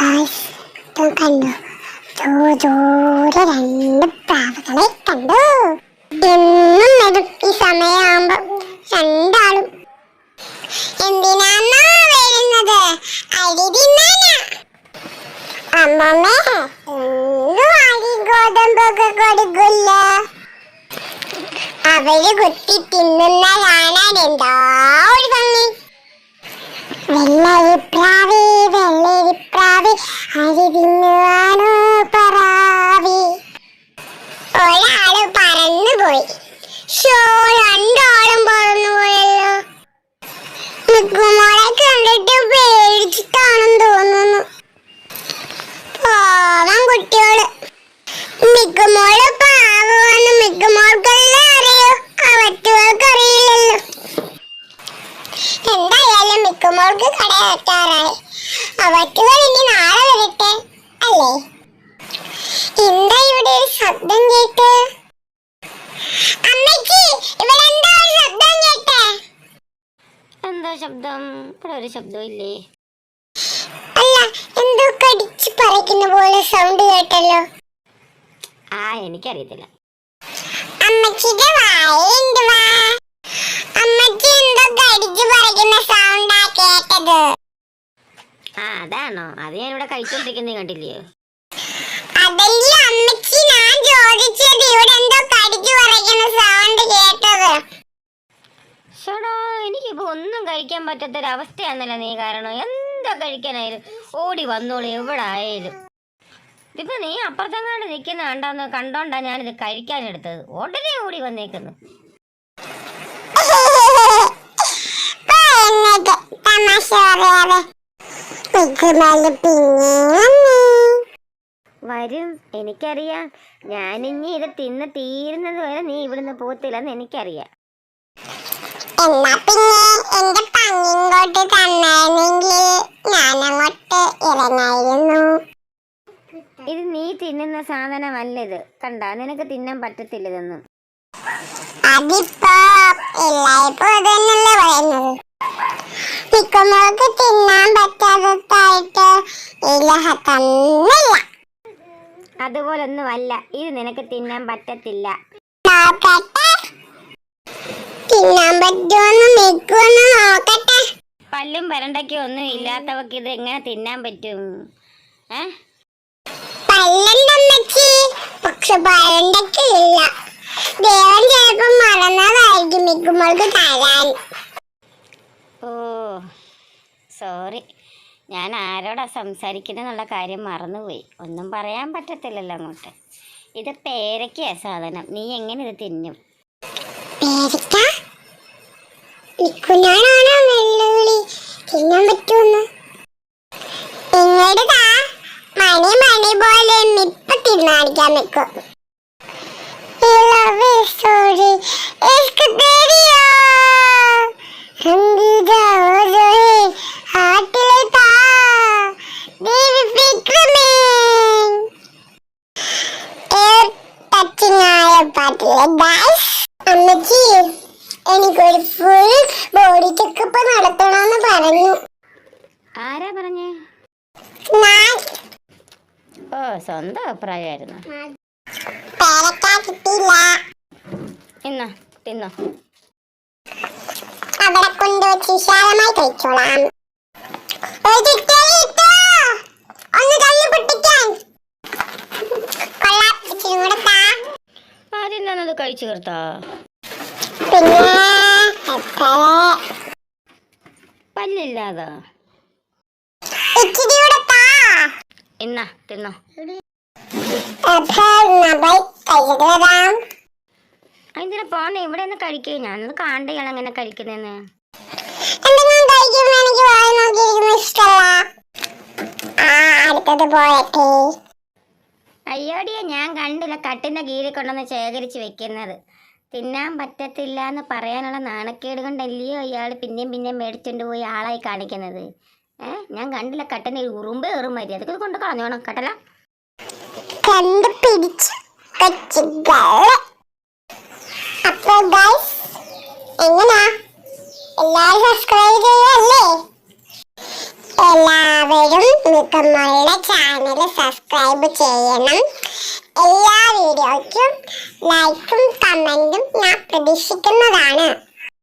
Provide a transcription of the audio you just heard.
Guys ഇതും കണ്ടു ദൂരെ രണ്ട് പ്രാവുകളെ കണ്ടു എന്നും വരും ഈ സമയമാകുമ്പോ രണ്ടാളും എന്തിനാണോ വരുന്നത്? അരി തിന്നാനാ അമ്മമ്മേ എന്നും അരി ഗോതമ്പൊക്കെ കൊടുക്കില്ല അവർ കുത്തി തിന്നുന്ന കാണാൻ എന്താ ഒരു ഭംഗി വെള്ളരിപ്രാവേ വെള്ളരിപ്രാവേ കട വെക്കാറായി അവറ്റുകൾ നാളെ വരട്ടെ അല്ലേ എന്താ ഇവിടെ ഒരു ശബ്ദം കേട്ട് അമ്മയ്ക്ക് ഇവിടെ എന്താ ശബ്ദം കേട്ടേ എന്താ ശബ്ദം ഇവിടെ ഒരു ശബ്ദം ഇല്ലേ അല്ല എന്തോ കടിച്ച് പറിക്കുന്ന പോലെ സൗണ്ട് കേട്ടല്ലോ ആ എനിക്കറിയത്തില്ല അമ്മച്ചിന്റെ വായ വാ അമ്മച്ചി എന്തോ കടിച്ച് പറിക്കുന്ന അതാണോ? അത് ഞാൻ ഇവിടെ കഴിച്ചോണ്ടിരിക്കുന്നത് കണ്ടില്ലേ? അതല്ലേ അമ്മച്ചി ഞാൻ ചോദിച്ചത് ഇവിടെ എന്തോ കടിച്ചു പറിക്കുന്ന സൗണ്ട് കേട്ടത്. ഷടാ എനിക്കിപ്പോ ഒന്നും കഴിക്കാൻ പറ്റാത്തൊരവസ്ഥയാണല്ലോ നീ കാരണം. എന്താ കഴിക്കാനായാലും? ഓടി വന്നോളൂ എവിടെ ആയാലും ഇതിപ്പോ നീ അപ്പുറത്തെങ്ങാണ്ട് നിൽക്കുന്ന കണ്ടാന്ന് കണ്ടോണ്ടാ ഞാനിത് കഴിക്കാനെടുത്തത്. ഉടനെ ഓടി വന്നേക്കുന്നു. ഇപ്പൊ എന്നിട്ട് തമാശ പറയാതെ പിന്നെ? വന്നു വരും. എനിക്കറിയാം. ഞാനിനി ഇത് തിന്ന് തീരുന്നത് വരെ നീ ഇവിടുന്ന് പോത്തില്ലെന്ന് എനിക്കറിയാം. എന്നാ പിന്നെ എന്റെ പങ്ങിങ്ങോട്ട് തന്നായിരുന്നെങ്കിൽ ഞാനങ്ങോട്ട് ഇറങ്ങായിരുന്നു. ഇത് നീ തിന്നുന്ന സാധനമല്ല ഇത് കണ്ടാ? നിനക്ക് തിന്നാൻ പറ്റത്തില്ല ഇതൊന്നും അതിപ്പോ എല്ലായ്പ്പോ ഇതന്നെയല്ലേ പറയുന്നത്? പറ്റാത്തതായിട്ട് ഇലഹ തന്നില്ല. അതുപോലൊന്നും അല്ല ഇത് നിനക്ക് തിന്നാൻ പറ്റത്തില്ല. നോക്കട്ടെ. തിന്നാൻ പറ്റുമെന്ന് മിക്കുമെന്ന് നോക്കട്ടെ. പല്ലും പരണ്ടൊക്കെ ഒന്നും ഇല്ലാത്തവക്ക് ഇത് എങ്ങനെ തിന്നാൻ പറ്റും? പല്ലുണ്ടമ്മച്ചി പക്ഷെ പരണ്ടൊക്കെ ഇല്ല. ദേവൻ മറന്നതായിരിക്കും മിക്കുമ്പോൾക്ക് തരാൻ. ഓ സോറി ഞാൻ ആരോടാ സംസാരിക്കുന്നതെന്നുള്ള കാര്യം മറന്നുപോയി. ഒന്നും പറയാൻ പറ്റത്തില്ലല്ലോ അങ്ങോട്ട്. ഇത് പേരയ്ക്കാ സാധനം. നീ എങ്ങനെ ഇത് തിന്നും? തിന്നാൻ മണി മണി പോലെ തിന്നാടിക്കാൻ നിൽക്കും. പാട്ടിലെ ഗായ്സ്. അമ്മച്ചി എനിക്കൊരു ഫുൾ ബോഡി ചെക്കപ്പ് നടത്തണമെന്ന് പറഞ്ഞു. ആരാ പറഞ്ഞേ? ഓ സ്വന്തം അഭിപ്രായമായിരുന്നു. തിന്നോ. അവിടെ കൊണ്ടുവച്ച് വിശാലമായി കഴിച്ചോളാം. ഒരു പിന്നെ എത്ര പല്ലില്ലാതാ. ഇന്നാ തിന്നോ. അതിന് പോന്നെ? ഇവിടെ നിന്ന് കഴിക്കേ. ഞാനൊന്ന് ഇയാൾ എങ്ങനെ കഴിക്കുന്നെന്ന്. അടുത്തത് പോയട്ടെ അയ്യോടിയെ ഞാൻ കണ്ടില്ല കട്ടിന്റെ കീഴിൽ കൊണ്ടുവന്ന് ശേഖരിച്ച് വെക്കുന്നത്. തിന്നാൻ പറ്റത്തില്ല എന്ന് പറയാനുള്ള നാണക്കേട് കൊണ്ടല്ലയോ ഇയാൾ പിന്നെയും പിന്നെയും മേടിച്ചുകൊണ്ട് പോയി ആളായി കാണിക്കുന്നത്. ഏ ഞാൻ കണ്ടില്ല കട്ടന് ഉറുമ്പ് കയറും മതി അതൊക്കെ കൊണ്ട് കളഞ്ഞോണം കട്ടല. എങ്ങനെയാ കൊച്ചുകൾ അപ്പൊ ഗൈസ് എങ്ങനാ? എല്ലാരും സബ്സ്ക്രൈബ് ചെയ്യുമല്ലേ എല്ലാവരും മിക്കമ്മളുടെ ചാനൽ സബ്സ്ക്രൈബ് ചെയ്യണം. എല്ലാ വീഡിയോയ്ക്കും ലൈക്കും കമന്റും ഞാൻ പ്രതീക്ഷിക്കുന്നതാണ്.